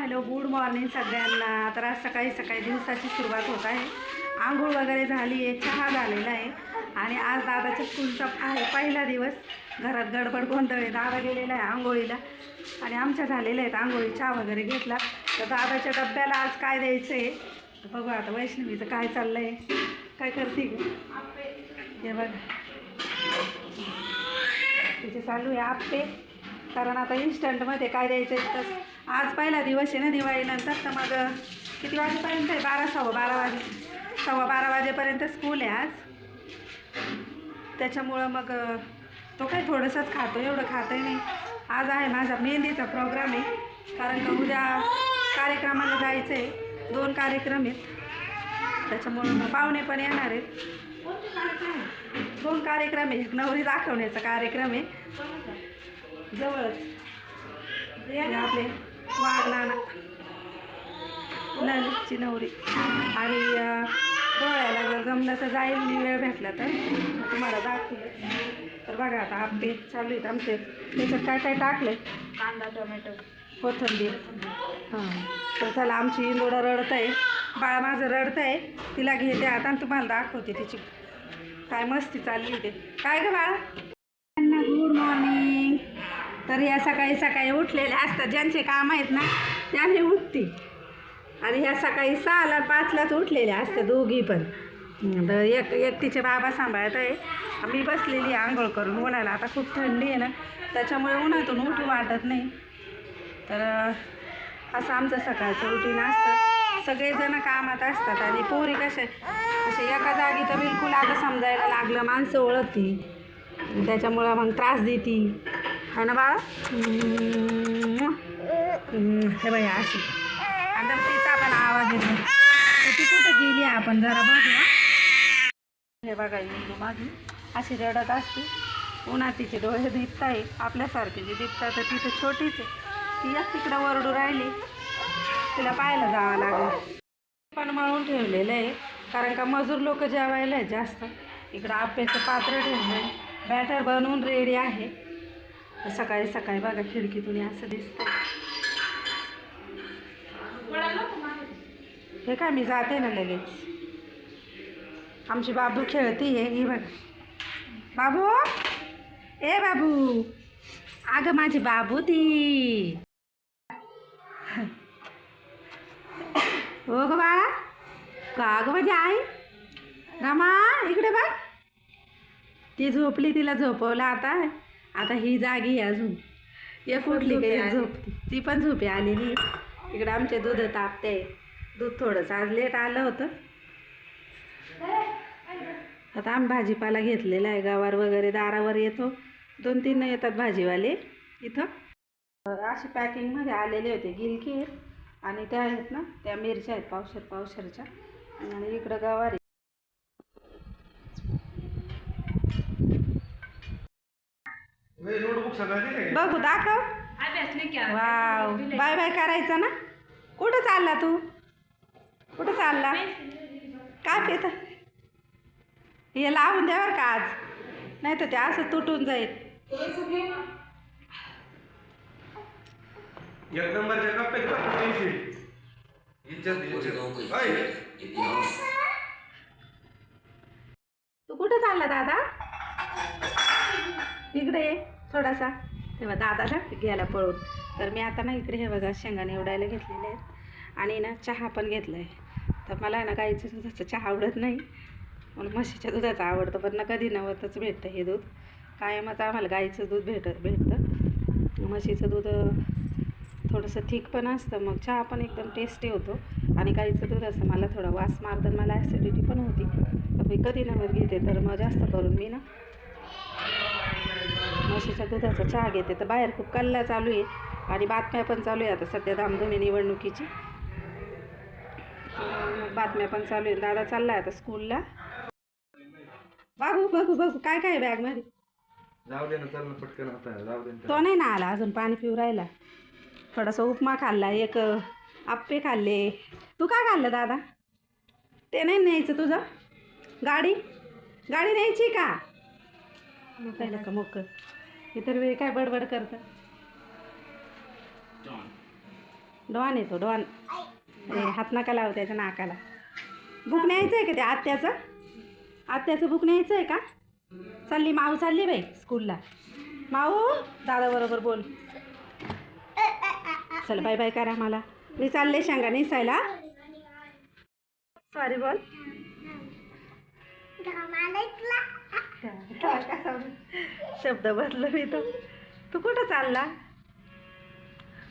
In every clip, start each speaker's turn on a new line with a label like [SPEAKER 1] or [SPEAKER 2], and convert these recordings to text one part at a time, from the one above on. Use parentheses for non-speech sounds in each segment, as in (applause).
[SPEAKER 1] Hello good morning सगळ्यांना. तर आज सकाळी सकाळी दिवसाची सुरुवात होत आहे. आंघोळ वगैरे झाली आहे चहा झालेला आहे. आणि आज दादाच्या स्कूलचा आहे पहिला दिवस. घरात गडबड गोंधळ आहे दादा गेलेला आहे आंघोळीला. आणि आमच्या झालेल्या आहेत आंघोळी चहा वगैरे घेतला. तर दादाच्या डब्याला आज काय द्यायचं आहे तर बघू आता वैष्णवीचं काय चाललं आहे काय करते हे बघ. तिचे चालू आहे आप्पे कारण आता इन्स्टंटमध्ये काय द्यायचं आहे तर आज पहिला दिवस आहे ना दिवाळीनंतर तर मग किती वाजेपर्यंत आहे? बारा सव्वा बारा वाजे. सव्वा बारा वाजेपर्यंत स्कूल आहे आज. त्याच्यामुळं मग तो काही थोडंसंच खातो एवढं खातही नाही. आज आहे माझा मेहंदीचा प्रोग्राम आहे. कारण का उद्या कार्यक्रमाला जायचं आहे दोन कार्यक्रम आहेत. त्याच्यामुळं मग पाहुणे पण येणार आहेत. दोन कार्यक्रम आहे एक नवरी दाखवण्याचा कार्यक्रम आहे. जवळच. हे आपले नाना ललितची नवरी. आणि डोळ्याला जर जमलं तर जाईल मी वेळ भेटला तर. तुम्हाला दाखवलं तर बघा आता आप्पे चालू आहेत आमचे. त्याच्यात काय काय टाकले
[SPEAKER 2] कांदा टोमॅटो.
[SPEAKER 1] कोथंबीर. हां. तर चला आमची इंदोडा रडत आहे बाळा माझं रडत आहे तिला घेते आता आणि तुम्हाला दाखवते तिची. काय मस्ती चालली ते. काय ग बाळा? Good morning. तर या सकाळी सकाळी उठलेल्या असतात. ज्यांचे काम आहेत ना त्याने उठते आणि ह्या सकाळी सहाला पाचलाच उठलेल्या असतात दोघी पण. तर एक एक तिचे बाबा सांभाळत आहे. मी बसलेली आहे आंघोळ करून. उन्हाला आता खूप थंडी आहे ना त्याच्यामुळे उन्हातून उठू वाटत नाही. तर असं आमचं सकाळचं रुटीन असतं. सगळेजण कामात असतात आणि पोरी कसे असे एका जागी तर बिलकुल आता समजायला लागलं माणसं ओळखती त्याच्यामुळं मग त्रास देती है ना बाळा? हे बाई अशी. आता तिचा पण आवाज येतो. ती कुठं गेली आपण जरा बघूया हे. बघा इंदू माझी. अशी रडत असते. उन्हात तिचे डोळे दिसत आहे आपल्यासारखे जे दिसतात तर तिथं छोटीच आहे. ती एक तिकडं वरडू राहिली. तिला पाहायला जावं लागलं. पण मळून ठेवलेलं आहे. कारण का मजूर लोक जेवायला आहेत जास्त. इकडं आप्याचं पात्र ठेवलं आहे बॅटर बनवून रेडी आहे. सकाळी सकाळी बघा खिडकीतून असं दिसतं हे काय मी जाते ना लगेच. आमची बाबू खेळती हे ही बघ. बाबू ए बाबू. अगं माझी बाबू ती. हो ग बाळा. का ग माझी आई? रामा इकडे बघ. ती झोपली तिला झोपवलं आता. आता ही जागी आहे अजून. एक उठली का एक झोपती ती पण झोपी आलेली. इकडं आमचे दूध तापते दूध थोडंसं आज लेट आलं होतं. आता आम्ही भाजीपाला घेतलेला आहे. गावावर वगैरे दारावर येतो. दोन तीन येतात भाजीवाले इथं. असे पॅकिंगमध्ये आलेले होते गिलकी आणि त्या आहेत ना त्या मिरच्या आहेत पावशर पावशरच्या. आणि इकडं गवारी
[SPEAKER 3] नोटबुक सगळं दिले
[SPEAKER 1] बघू दाखव.
[SPEAKER 2] अभ्यास नाही केला
[SPEAKER 1] वाव. बाय बाय करायचा ना? कुठं चालला तू? कुठं चालला? काय पित हे लावून द्या बरं का आज. नाही तर ते असं तुटून जाईल.
[SPEAKER 3] एक नंबरच्या कप्प्यात इज्जत इज्जत ऐ,
[SPEAKER 1] थोडासा. तेव्हा दादाला घ्यायला पळून. तर मी आता ना इकडे हे बघा शेंगा निवडायला घेतलेले आहेत. आणि ना चहा पण घेतला आहे तर मला ना गाईचं दुधाचं चहा आवडत नाही. मला म्हशीच्या दुधाचं आवडतं पण ना कधी नवतच भेटतं हे दूध. कायमच आम्हाला गाईचं दूध भेट भेटतं. म्हशीचं दूध थोडंसं थिक पण असतं. मग चहा पण एकदम टेस्टी होतो. आणि गाईचं दूध असं मला थोडा वास मारतं. मला ॲसिडिटी पण होती. तर मी कधी नवत घेते तर मग जास्त करून मी ना म्हशीच्या दुधाचा चहा घेते. तर बाहेर खूप कल्ला चालू आहे आणि बातम्या पण चालू आहे आता सध्या धामधुमी निवडणुकीची. बातम्या पण चालू आहे दादा चालला आता स्कूलला. बाबू बघू बघू. काय काय बॅगमध्ये
[SPEAKER 3] जाऊ दे ना चल ना पटकन आता. जाऊ दे ना.
[SPEAKER 1] तो नाही ना आला अजून पाणी पिऊ राहिला. थोडासा उपमा खाल्ला एक आप्पे खाल्ले. तू काय खाल्लं दादा? ते नाही न्यायचं तुझं? गाडी? गाडी न्यायची का? मग काय नका मोक इतर वेळी काय बडबड करतं? डॉन. येतो डॉन. ए, हात नका लावू त्याच्या नाकाला. बुक न्यायचं आहे का ते आत्याचं? आत्याचं बुक न्यायचं आहे का? चालली माऊ चालली बाई स्कूलला. माऊ दादाबरोबर बोल. चल बाय बाय करा मला. मी चालले शेंगा निसायला. सॉरी बोल. शब्द बदल मी तो. तू कुठं चालला?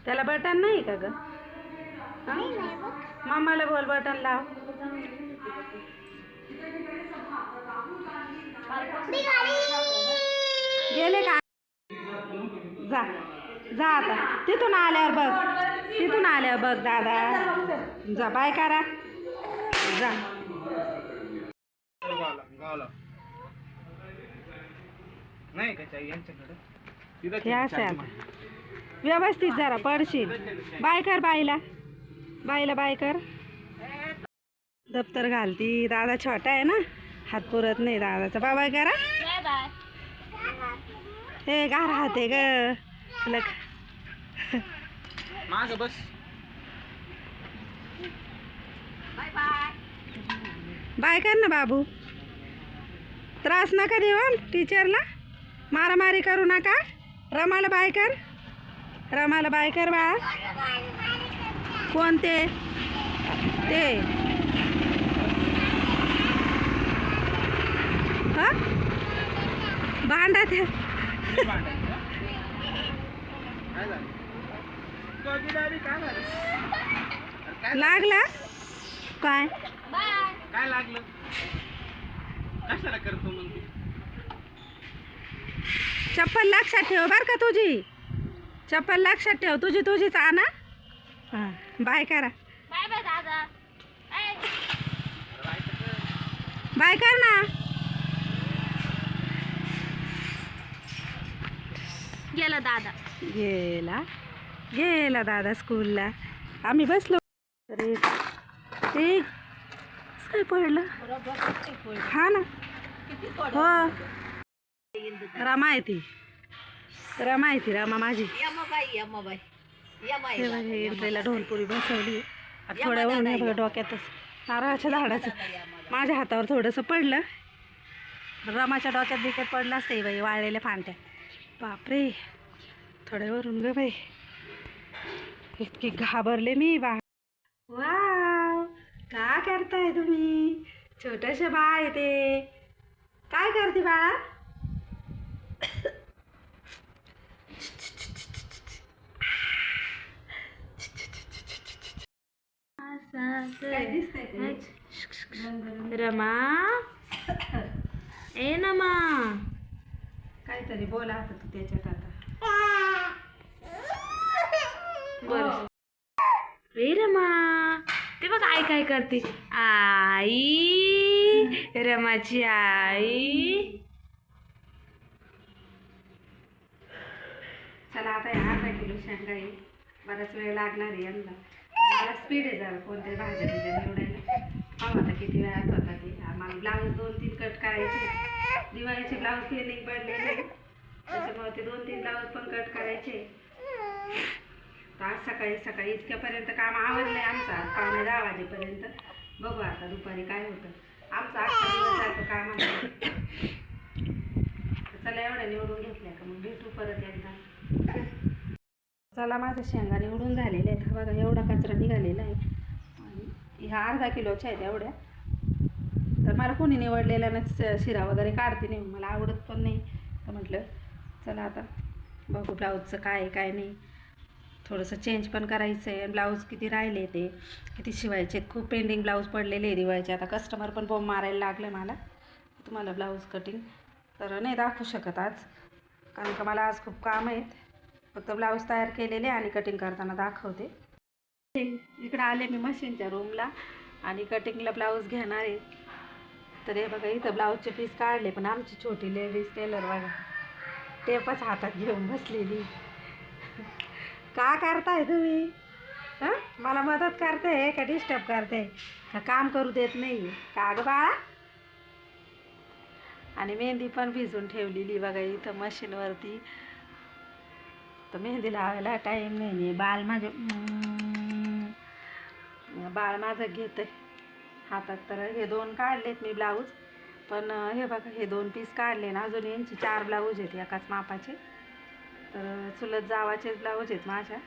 [SPEAKER 1] त्याला बटन नाही का ग? मामाला बोल बटन लाव. गेले का? जा. जा आता. तिथून आल्यावर बघ. तिथून आल्यावर बघ दादा. जा बाय करा. जा.
[SPEAKER 3] नाही का चाई यांच्याकडे? तिथं
[SPEAKER 1] हे असं आहे. आता व्यवस्थित जरा पडशील. बाय कर बाईला. बाईला बाय कर. दप्तर घालती. दादा छोटा आहे ना? हात पुरत नाही दादाचा. बाय करा. हे ग. तुला
[SPEAKER 3] माग बस.
[SPEAKER 1] बाय कर ना बाबू. त्रास नका देऊ टीचरला मारामारी करू नका. रमाला बाय कर रमाला बाय कर बा. कोणते ते? हा? भांडा ते लागला? काय?
[SPEAKER 3] काय लागलं? कशाला करतो मग तू?
[SPEAKER 1] चप्पल लक्षात ठेव बरं का तुझी. चप्पल लक्षात ठेव तुझी तुझीच आणा. हां बाय करा.
[SPEAKER 2] बाय बाय दादा.
[SPEAKER 1] बाय कर ना.
[SPEAKER 2] गेला दादा.
[SPEAKER 1] गेला. गेला दादा स्कूलला. आम्ही बसलो. अरे ते काय पडलं? हा ना. हो. रमा आहे ती. रमा आहे ती रमा माझी. इडलीला ढोलपुरी बसवली. थोड्या वेळ बघा डोक्यातच नारळाच्या झाडाचं. माझ्या हातावर थोडंसं पडलं. रमाच्या डोक्यात बिकट पडलं असते बाई वाळलेल्या फांट्या बापरे. थोड्यावरून ग बाई. इतकी घाबरले मी बा. वाव. का करताय तुम्ही? छोटस बाळ आहे ते. काय करते बाळा?
[SPEAKER 2] रमा? ए नमा.
[SPEAKER 1] काहीतरी बोला आता तू त्याच्यात आता.
[SPEAKER 2] बर. ए रमा. ते बघ आई काय करते? आई रमाची आई.
[SPEAKER 1] चला आता हे अर्धा किलो शेंगा आहे बराच वेळ लागणार आहे यांना. मला स्पीड आहे जरा कोणत्या भाज्या बिज्या निवडायला. पाहू आता किती वेळात होता ते. आम्हाला ब्लाऊज दोन तीन कट करायचे. दिवाळीचे ब्लाऊज फिनिंग पडलेले. त्याच्यामुळे ते दोन तीन ब्लाऊज पण कट करायचे. तर आज सकाळी सकाळी इतक्यापर्यंत काम आवडलंय आमचं. आज पावणे दहा वाजेपर्यंत. बघू आता दुपारी काय होतं. आमचं आठ दिवस जातो कामामध्ये चला एवढ्या निवडून घेतल्या का? मग भेटू परत एकदा. चला माझ्या शेंगा निवडून झालेल्या आहेत. हा बघा एवढा कचरा निघालेला आहे. आणि ह्या अर्धा किलोच्या आहेत एवढ्या. तर मला कोणी निवडलेल्यानंच शिरा वगैरे काढते नाही. मला आवडत पण नाही. तर म्हटलं चला आता बघू ब्लाऊजचं काय काय नाही. थोडंसं चेंज पण करायचं आहे ब्लाऊज किती राहिले ते. किती शिवायचे आहेत. खूप पेंडिंग ब्लाऊज पडलेले आहे दिवाळीचे. आता कस्टमर पण बोंब मारायला लागले मला. तुम्हाला ब्लाऊज कटिंग तर नाही दाखवू शकत आज. कारण का मला आज खूप काम आहेत. फक्त ब्लाऊज तयार केलेले आणि कटिंग करताना दाखवते. इकडं आले मी मशीनच्या रूमला आणि कटिंगला ब्लाऊज घेणार आहे. तर हे बघा इथं ब्लाऊजचे पीस काढले पण आमची छोटी लेडीज टेलर बघा. टेपच हातात घेऊन बसलेली. का करताय तुम्ही? हां? मला मदत करते का डिस्टर्ब करते? का काम करू देत नाही का गं बाळा? आणि मेहंदी पण भिजून ठेवलेली बघा इथं मशीनवरती तर मेहंदी लावायला टाईम नाही आहे. बाळ माझे बाळ माझं घेतं हातात तर हे दोन काढलेत मी ब्लाऊज पण हे बघा हे दोन पीस काढले ना अजून यांची चार ब्लाऊज आहेत एकाच मापाचे. तर चुलत जावाचे ब्लाऊज आहेत माझ्या.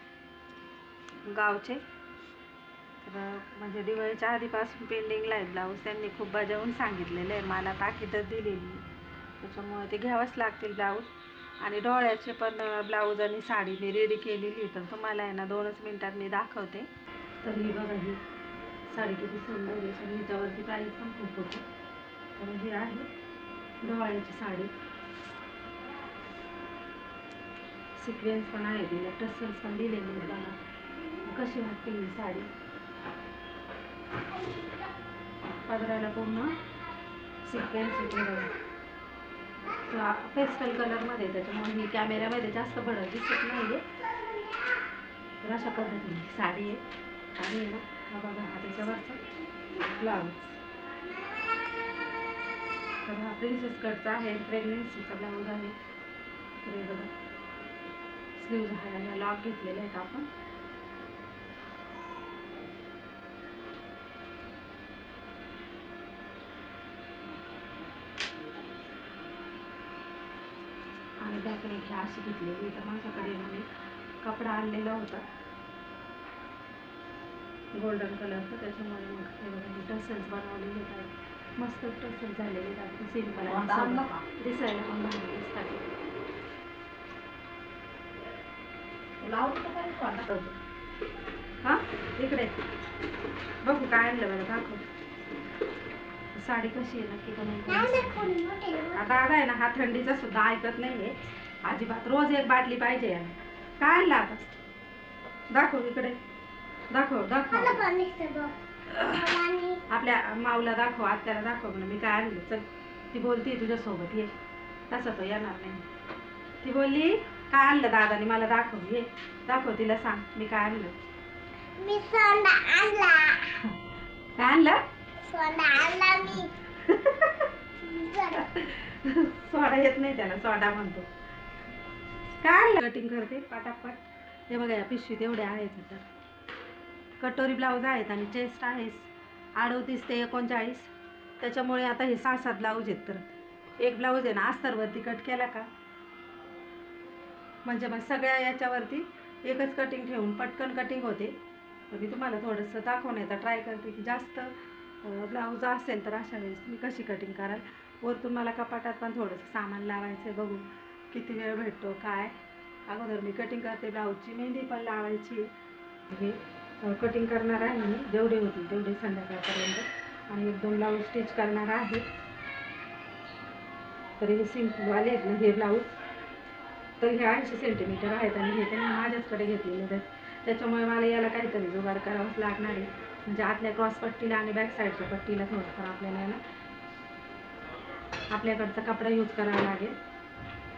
[SPEAKER 1] गावचे. तर म्हणजे दिवाळीच्या आधीपासून पेंडिंगला आहेत ब्लाऊज त्यांनी खूप बजावून सांगितलेलं आहे. मला ताकीदच दिलेली. त्याच्यामुळे ते घ्यावंच लागतील ब्लाऊज आणि डोळ्याचे पण ब्लाऊज आणि साडी मी रेडी केलेली तर तुम्हाला आहे ना दोनच मिनटात मी दाखवते. तर ही बघा ही साडी किती सुंदर आहे. त्यावरती ह्याच्यावरती प्राईस पण खूप होती. तर ही आहे डोळ्याची साडी. सिक्वेन्स पण आहे तिला. टसल्स पण दिलेले आहेत कशी वाटते ही साडी? पदराला पूर्ण सिक्वेन्स येते बघा. पेस्टल कलरमध्ये त्याच्यामुळे मी कॅमेऱ्यामध्ये जास्त भडक दिसत नाही आहे तर अशा पद्धतीने साडी आहे. आणि आहे ना हा बघा हा त्याच्यावरचा ब्लाऊज तर हा प्रिन्सेस कटचा आहे प्रेग्नेन्सीचा ब्लाऊज आहे. तर बघा स्लीव्ह झालेला लॉक घेतलेले आहेत आपण आणि त्याकडे ही अशी घेतलेली तर माझ्याकडे म्हणजे कपडा आणलेला होता. गोल्डन कलरचं त्याच्यामुळे मग हे बघा टसल्स बनवलेले आहेत. मस्त टसल्स झालेले आहेत. सिंपल दिसायला पण भारी दिसतात. हा? इकडे. बघू काय आणलं बरं दाखव. साडी कशी आहे नक्की का नाही आता दादा आहे ना हा थंडीचा सुद्धा ऐकत नाहीये. अजिबात रोज एक बाटली पाहिजे. काय आणलं आता दाखव इकडे. दाखव दाखव. आपल्या माऊला दाखव आत्याला दाखव म्हणून. मी काय आणलं? चल. ती बोलती तुझ्यासोबत ये. तसं तो येणार नाही. ती बोलली काय आणलं दादाने? मला दाखव ये. दाखव तिला सांग मी काय आणलं?
[SPEAKER 4] मी सोना आणला.
[SPEAKER 1] काय आणलं?
[SPEAKER 4] सोना आणला मी. (laughs)
[SPEAKER 1] सोडा येत नाही त्याला सोडा म्हणतो. काय कटिंग करते? पटापट. हे बघा या पिशवीत एवढे आहेत तर कटोरी ब्लाऊज आहेत आणि चेस्ट आहेस अडवतीस ते एकोणचाळीस. त्याच्यामुळे आता हे सहा सात ब्लाऊज आहेत तर. एक ब्लाऊज आहे ना अस्तरवरती कट केला का? म्हणजे मग सगळ्या याच्यावरती एकच कटिंग ठेवून पटकन कटिंग होते. तर मी तुम्हाला थोडंसं दाखवण्याचा ट्राय करते की जास्त ब्लाऊज असेल तर अशा वेळेस तुम्ही कशी कटिंग कराल? वरतून मला कपाटात पण थोडंसं सामान लावायचं आहे बघू. किती वेळ भेटतो काय? अगोदर मी कटिंग करते ब्लाऊजची मेहंदी पण लावायची. हे कटिंग करणार आहे मी जेवढे होतील तेवढे संध्याकाळपर्यंत. आणि एक दोन ब्लाऊज स्टिच करणार आहे. तर हे सिम्पलवाले आहेत ना हे ब्लाऊज तर हे ऐंशी सेंटीमीटर आहेत आणि हे त्यांनी माझ्याचकडे घेतलेले आहेत. त्याच्यामुळे मला याला काहीतरी जुगाड करावंच लागणार आहे. म्हणजे आतल्या क्रॉस पट्टीला आणि बॅक साईडच्या पट्टीला थोडंफार आपल्याला आहे ना आपल्याकडचा कपडा यूज करावा लागेल.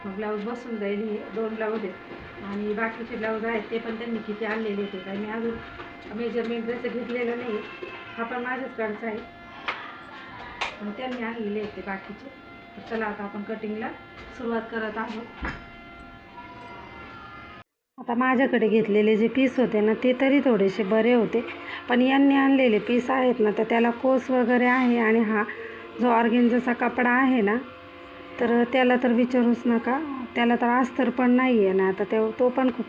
[SPEAKER 1] ब्लाऊज बसून जाईल हे दोन ब्लाऊज आहेत. आणि बाकीचे ब्लाऊज आहेत ते पण त्यांनी किती आणलेले होते काय मी अजून मेजरमेंट जसं घेतलेलं नाही हा पण माझ्याचकडचा आहे. मग त्यांनी आणलेले आहेत ते बाकीचे. चला आता आपण कटिंगला सुरुवात करत आहोत. आता माझ्याकडे घेतलेले जे पीस होते ना ते तरी थोडेसे बरे होते. पण यांनी आणलेले पीस आहेत ना तर त्याला कोस वगैरे आहे. आणि हा जो ऑर्गेन्झाचा कपडा आहे ना तर त्याला तर विचारूच नका. त्याला तर अस्तर पण नाही आहे ना. आता ते तो पण खूप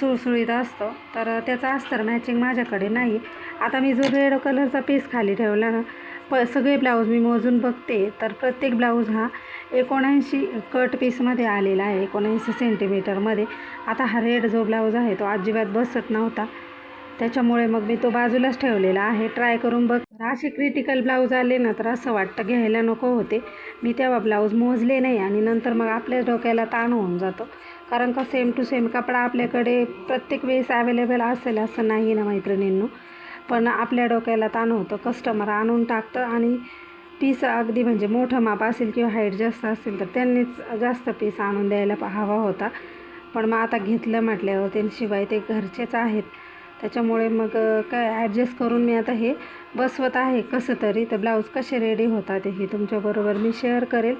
[SPEAKER 1] सुळसुळीत असतो. तर त्याचा अस्तर मॅचिंग माझ्याकडे नाही. आता मी जो रेड कलरचा पीस खाली ठेवला ना प सगळे ब्लाऊज मी मोजून बघते. तर प्रत्येक ब्लाऊज हा एकोणऐंशी कट पीसमध्ये आलेला आहे एकोणऐंशी सेंटीमीटरमध्ये आता हा रेड जो ब्लाऊज आहे तो अजिबात बसत नव्हता. त्याच्यामुळे मग मी तो बाजूलाच ठेवलेला आहे. ट्राय करून बघ. असे क्रिटिकल ब्लाऊज आले ना तर असं वाटतं घ्यायला नको होते. मी तेव्हा ब्लाऊज मोजले नाही आणि नंतर मग आपल्याच डोक्याला ताण होऊन जातो. कारण का सेम टू सेम कपडा आपल्याकडे प्रत्येक वेळेस अवेलेबल असेल असं नाही ना मैत्रिणींनो. पण आपल्या डोक्याला ताण होतं. कस्टमर आणून टाकतं आणि पीस अगदी म्हणजे मोठं माप असेल किंवा हाईट जास्त असेल तर त्यांनीच जास्त पीस आणून द्यायला हवा होता. पण मग आता घेतलं म्हटल्यावर त्यांशिवाय ते घरचेच आहेत. त्याच्यामुळे मग काय ॲडजस्ट करून मी आता हे बसवत आहे कसं तरी. तर ब्लाऊज कसे रेडी होतात हे तुमच्याबरोबर मी शेअर करेल.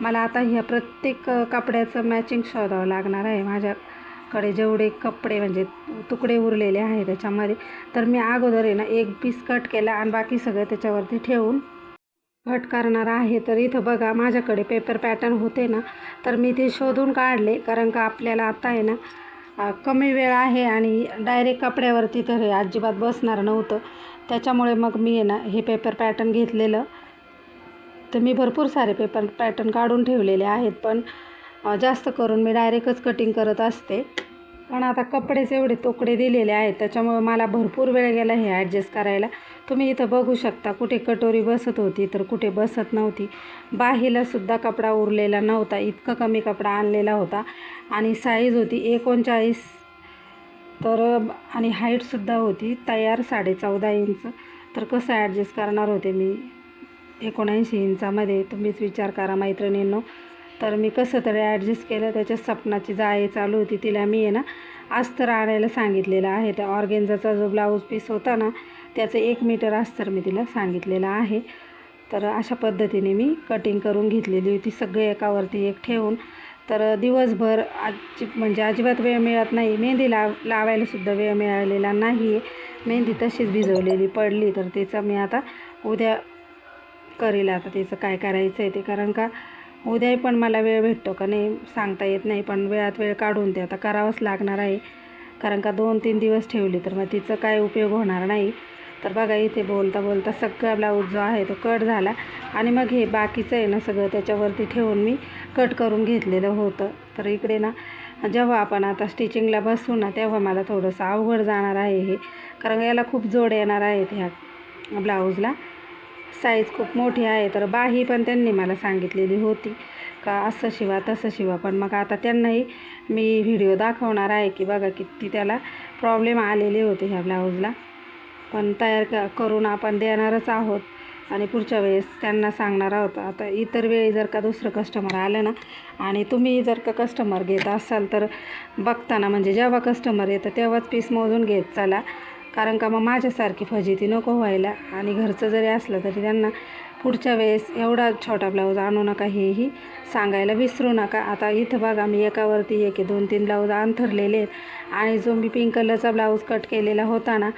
[SPEAKER 1] मला आता ह्या प्रत्येक कपड्याचं मॅचिंग शोधावं लागणार आहे. माझ्याकडे जेवढे कपडे म्हणजे तुकडे उरलेले आहे त्याच्यामध्ये. तर मी अगोदर आहे ना एक पीस कट केला आणि बाकी सगळं त्याच्यावरती ठेवून कट करणार आहे. तर इथं बघा माझ्याकडे पेपर पॅटर्न होते ना तर मी ते शोधून काढले. कारण का आपल्याला आता आहे ना कमी वेळ आहे आणि डायरेक्ट कपड्यावरती तर हे अजिबात बसणार नव्हतं. त्याच्यामुळे मग मी आहे ना हे पेपर पॅटर्न घेतलेलं. तर मी भरपूर सारे पेपर पॅटर्न काढून ठेवलेले आहेत पण जास्त करून मी डायरेक्टच कटिंग करत असते. पण आता कपडेच एवढे तोकडे दिलेले आहेत त्याच्यामुळे मला भरपूर वेळ गेला हे ॲडजस्ट करायला. तुम्ही इथं बघू शकता कुठे कटोरी बसत होती तर कुठे बसत नव्हती. बाहीलासुद्धा कपडा उरलेला नव्हता इतका कमी कपडा आणलेला होता. आणि साईज होती एकोणचाळीस. तर आणि हाईटसुद्धा होती तयार साडे चौदा इंच. तर कसं ॲडजस्ट करणार होते मी? एकोणऐंशी इंचामध्ये तुम्हीच विचार करा मैत्रिणींनो. तर मी कसं तरी ॲडजस्ट केलं. त्याच्या सपनाची जाळे चालू होती. तिला मी आहे ना अस्तर आणायला सांगितलेलं आहे. त्या ऑर्गेन्झाचा जो ब्लाऊज पीस होता ना त्याचं एक मीटर अस्तर मी तिला सांगितलेलं आहे. तर अशा पद्धतीने मी कटिंग करून घेतलेली होती. सगळे एकावरती एक ठेवून. तर दिवसभर आजी म्हणजे अजिबात वेळ मिळत नाही. मेहंदी लाव लावायलासुद्धा वेळ मिळालेला नाही आहे मेहंदी तशीच भिजवलेली पडली. तर त्याचा मी आता उद्या करेल. आता त्याचं काय करायचं आहे ते. कारण का उद्याही पण मला वेळ भेटतो का नाही सांगता येत नाही पण वेळात वेळ काढून ते आता करावंच लागणार आहे. कारण का दोन तीन दिवस ठेवली तर मग तिचं काय उपयोग होणार नाही. तर बघा इथे बोलता बोलता सगळा ब्लाऊज जो आहे तो कट झाला. आणि मग हे बाकीचं आहे ना सगळं त्याच्यावरती ठेवून मी कट करून घेतलेलं होतं. तर इकडे ना जेव्हा आपण आता स्टिचिंगला बसू ना तेव्हा मला थोडंसं अवघड जाणार आहे हे. कारण याला खूप जोड येणार आहेत ह्या ब्लाऊजला साईज खूप मोठी आहे तर बाही पण त्यांनी मला सांगितलेली होती. का असं शिवा तसं शिवा. पण मग आता त्यांनाही मी व्हिडिओ दाखवणार आहे की बघा किती त्याला प्रॉब्लेम आलेले होते ह्या ब्लाऊजला पण तयार क करून आपण देणारच आहोत. आणि पुढच्या वेळेस त्यांना सांगणार आहोत. आता इतर वेळी जर का दुसरं कस्टमर आलं ना आणि तुम्ही जर का कस्टमर घेत असाल तर बघताना म्हणजे जेव्हा कस्टमर येतं तेव्हाच पीस मोजून घेत चला. कारण का मग माझ्यासारखी फजिती नको व्हायला. आणि घरचं जरी असलं तरी त्यांना पुढच्या वेळेस एवढा छोटा ब्लाऊज आणू नका हेही सांगायला विसरू नका. आता इथं बघा मी एकावरती एक आहे दोन तीन ब्लाऊज अंथरलेले आहेत. आणि जो मी पिंक कलरचा ब्लाऊज कट केलेला होता ना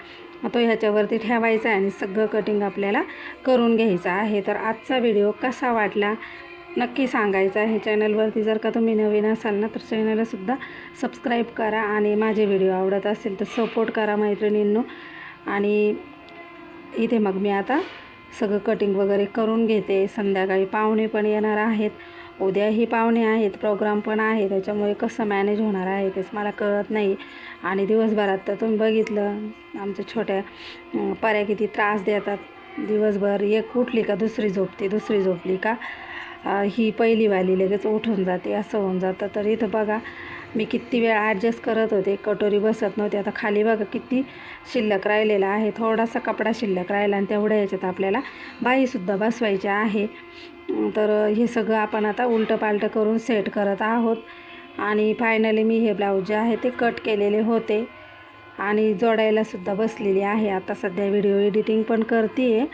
[SPEAKER 1] तो ह्याच्यावरती ठेवायचा आहे आणि सगळं कटिंग आपल्याला करून घ्यायचं आहे. तर आजचा व्हिडिओ कसा वाटला? नक्की सांगायचं आहे. चॅनलवरती जर का तुम्ही नवीन असाल ना तर चॅनलसुद्धा सबस्क्राईब करा आणि माझे व्हिडिओ आवडत असेल तर सपोर्ट करा मैत्रिणींनो. आणि इथे मग मी आता सगळं कटिंग वगैरे करून घेते. संध्याकाळी पाहुणे पण येणार आहेत. उद्याही पाहुणे आहेत प्रोग्राम पण आहे. त्याच्यामुळे कसं मॅनेज होणार आहे तेच मला कळत नाही. आणि दिवसभरात तर तुम्ही बघितलं आमच्या छोट्या पऱ्या किती त्रास देतात. दिवसभर एक उठली का दुसरी झोपते दुसरी झोपली का? ही पहिलीवाली लगेच उठून जाते असं होऊन जातं. तर इथं बघा मी किती वेळ ॲडजस्ट करत होते. कटोरी बसत नव्हती. आता खाली बघा किती शिल्लक राहिलेला आहे. थोडासा कपडा शिल्लक राहिला आणि तेवढ्या याच्यात आपल्याला बाईसुद्धा बसवायची आहे. तर हे सगळं आपण आता उलटं पालटं करून सेट करत आहोत. आणि फायनली मी हे ब्लाऊज जे आहे ते कट केलेले होते. आणि जोडायलासुद्धा बसलेली आहे. आता सध्या व्हिडिओ एडिटिंग पण करते आहे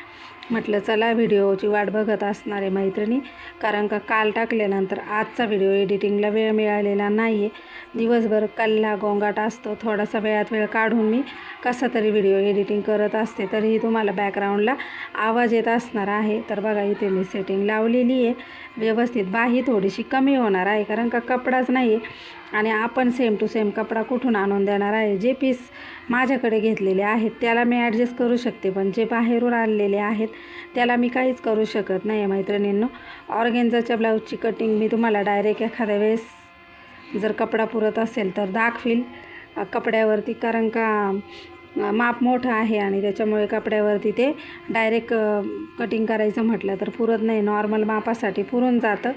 [SPEAKER 1] म्हटलं चला व्हिडिओची वाट बघत असणारे मैत्रिणी. कारण का काल टाकल्यानंतर आजचा व्हिडिओ एडिटिंगला वेळ मिळालेला नाही आहे दिवसभर कल्ला गोंगाट असतो. थोडासा वेळात वेळ काढून मी कसा तरी व्हिडिओ एडिटिंग करत असते तरीही तुम्हाला बॅकग्राऊंडला आवाज येत असणार आहे. तर बघा इथे मी सेटिंग लावलेली आहे. व्यवस्थित बाही थोडीशी कमी होणार आहे कारण का कपडाच नाही आहे आणि आपण सेम टू सेम कपडा कुठून आणून देणार आहे? जे पीस माझ्याकडे घेतलेले आहेत त्याला मी ॲडजस्ट करू शकते. पण जे बाहेरून आणलेले आहेत त्याला मी काहीच करू शकत नाही आहे मैत्रिणींनो. ऑर्गेन्झाच्या ब्लाऊजची कटिंग मी तुम्हाला डायरेक्ट एखाद्या वेळेस जर कपडा पुरत असेल तर दाखवील कपड्यावरती. कारण का माप मोठं आहे आणि त्याच्यामुळे कपड्यावरती ते डायरेक्ट कटिंग करायचं म्हटलं तर पुरत नाही. नॉर्मल मापासाठी पुरून जातं.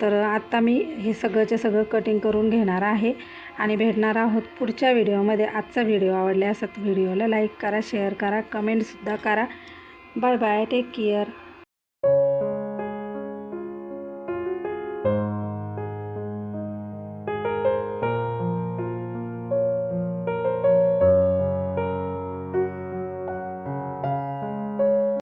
[SPEAKER 1] तर आत्ता मी हे सगळंच्या सगळं कटिंग करून घेणार आहे आणि भेटणार आहोत पुढच्या व्हिडिओमध्ये. आजचा व्हिडिओ आवडल्यास व्हिडिओला लाईक करा शेअर करा कमेंटसुद्धा करा. Bye bye take care